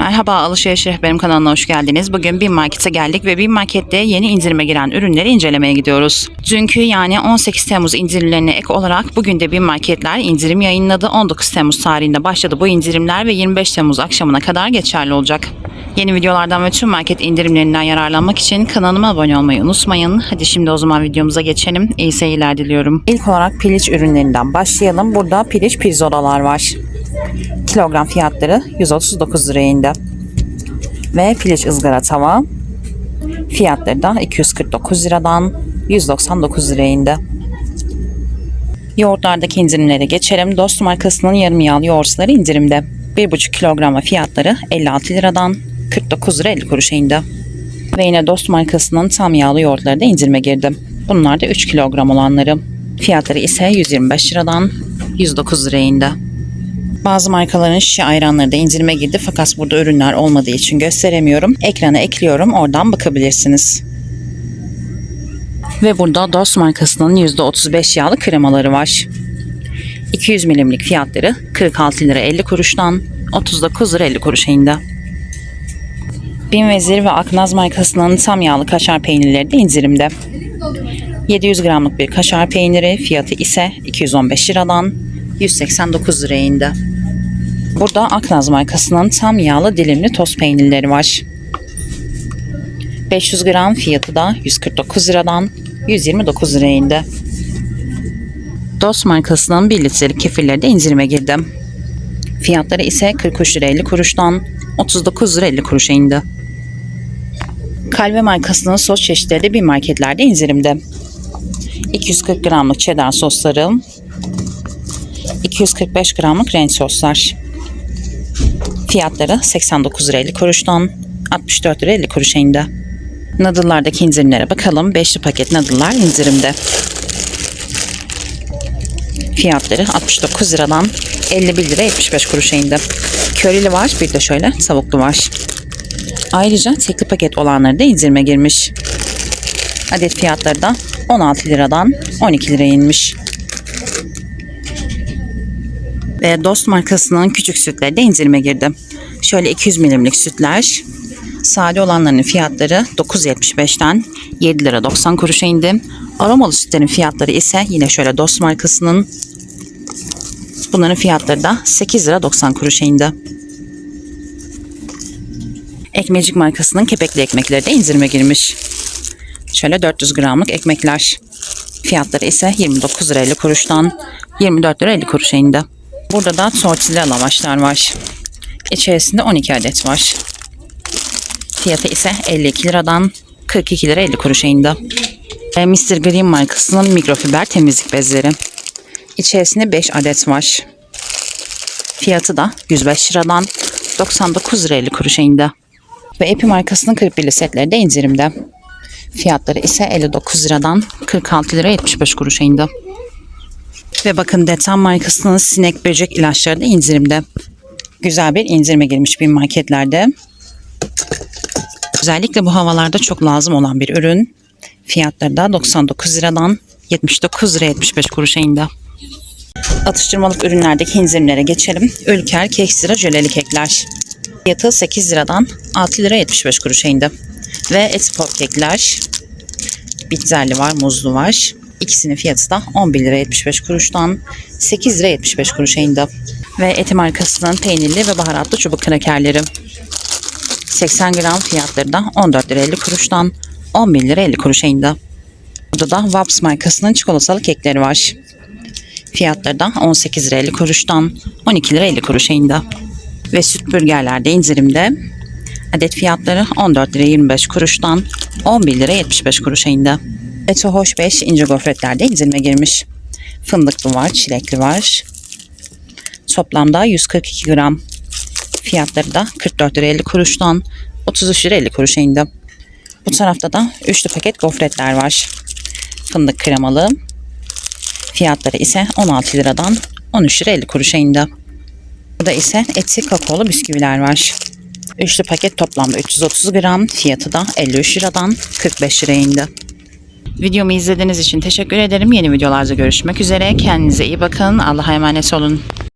Merhaba Alışveriş Rehberim kanalına hoş geldiniz. Bugün Bin Market'e geldik ve Bin Market'te yeni indirime giren ürünleri incelemeye gidiyoruz. Dünkü yani 18 Temmuz indirimlerine ek olarak bugün de Bin Marketler indirim yayınladı. 19 Temmuz tarihinde başladı bu indirimler ve 25 Temmuz akşamına kadar geçerli olacak. Yeni videolardan ve tüm market indirimlerinden yararlanmak için kanalıma abone olmayı unutmayın. Hadi şimdi o zaman videomuza geçelim. İyi seyirler diliyorum. İlk olarak piliç ürünlerinden başlayalım. Burada piliç pirzolalar var. Kilogram fiyatları 139 liraya indi. Ve piliç ızgara tava fiyatları da 249 liradan 199 liraya indi. Yoğurtlardaki indirimlere geçelim. Dost markasının yarım yağlı yoğurtları indirimde. 1,5 kilograma fiyatları 56 liradan 49 lira 50 kuruşa indi. Ve yine Dost markasının tam yağlı yoğurtları da indirime girdi. Bunlar da 3 kilogram olanları. Fiyatları ise 125 liradan 109 liraya indi. Bazı markaların şişe ayranları da indirime girdi fakat burada ürünler olmadığı için gösteremiyorum. Ekrana ekliyorum oradan bakabilirsiniz. Ve burada Dost markasının %35 yağlı kremaları var. 200 milimlik fiyatları 46 lira 50 kuruştan 39 lira 50 kuruşa indi. Bin Vezir ve Aknaz markasının tam yağlı kaşar peynirleri de indirimde. 700 gramlık bir kaşar peyniri fiyatı ise 215 liradan 189 liraya indi. Burada Aknaz markasının tam yağlı dilimli toz peynirleri var. 500 gram fiyatı da 149 liradan 129 liraya indi. Dost markasının 1 litrelik kefirleri de indirime girdi. Fiyatları ise 43 lira 50 kuruştan 39 lira 50 kuruşa indi. Kalve markasının sos çeşitleri de bir marketlerde indirimde. 240 gramlık cheddar sosları, 245 gramlık renk soslar. Fiyatları 89 lira 50 kuruştan 64 lira 50 kuruşa indi. Nadıllardaki indirimlere bakalım. 5'li paket nadıllar indirimde. Fiyatları 69 liradan 51 lira 75 kuruşa indi. Körili var bir de şöyle tavuklu var. Ayrıca tekli paket olanları da indirime girmiş. Adet fiyatları da 16 liradan 12 liraya inmiş. Ve Dost markasının küçük sütleri de indirime girdi. Şöyle 200 milimlik sütler. Sade olanların fiyatları 9.75'ten 7 lira 90 kuruşa indi. Aromalı sütlerin fiyatları ise yine şöyle Dost markasının bunların fiyatları da 8 lira 90 kuruşa indi. Ekmecik markasının kepekli ekmekleri de indirime girmiş. Şöyle 400 gramlık ekmekler. Fiyatları ise 29 lira 50 kuruştan 24 lira 50 kuruşa indi. Burada da tortilla lavaşlar var. İçerisinde 12 adet var. Fiyatı ise 52 liradan 42 lira 50 kuruşa indi. E, Mr. Green markasının mikrofiber temizlik bezleri. İçerisinde 5 adet var. Fiyatı da 105 liradan 99 lira 50 kuruşa indi. Ve Epi markasının 41'li setleri de indirimde. Fiyatları ise 59 liradan 46 lira 75 kuruşa indi. Ve bakın Detan markasının sinek böcek ilaçları da indirimde. Güzel bir indirime girmiş bir marketlerde. Özellikle bu havalarda çok lazım olan bir ürün. Fiyatları da 99 liradan 79 lira 75 kuruşa indi. Atıştırmalık ürünlerdeki indirimlere geçelim. Ülker kek sıra jöleli kekler. Fiyatı 8 liradan 6 lira 75 kuruşa indi. Ve etipor kekler. Bitzerli var, muzlu var. İkisinin fiyatı da 11 lira 75 kuruştan 8 lira 75 kuruşa indi. Ve eti markasının peynirli ve baharatlı çubuk krakerleri. 80 gram fiyatları da 14 lira 50 kuruştan 11 lira 50 kuruşa indi. Burada da Vaps markasının çikolatalı kekleri var. Fiyatları da 18 lira 50 kuruştan 12 lira 50 kuruşa indi. Ve süt burgerlerde indirimde. Adet fiyatları 14 lira 25 kuruştan 11 lira 75 kuruşa indi. Eto Hoş 5 ince gofretlerde indirime girmiş. Fındıklı var, çilekli var. Toplamda 142 gram. Fiyatları da 44 lira 50 kuruştan 33 lira 50 kuruşa indi. Bu tarafta da üçlü paket gofretler var. Fındık kremalı. Fiyatları ise 16 liradan 13 lira 50 kuruşa indi. Burada ise etli kakaolu bisküviler var. Üçlü paket toplamda 330 gram. Fiyatı da 53 liradan 45 liraya indi. Videomu izlediğiniz için teşekkür ederim. Yeni videolarda görüşmek üzere. Kendinize iyi bakın. Allah'a emanet olun.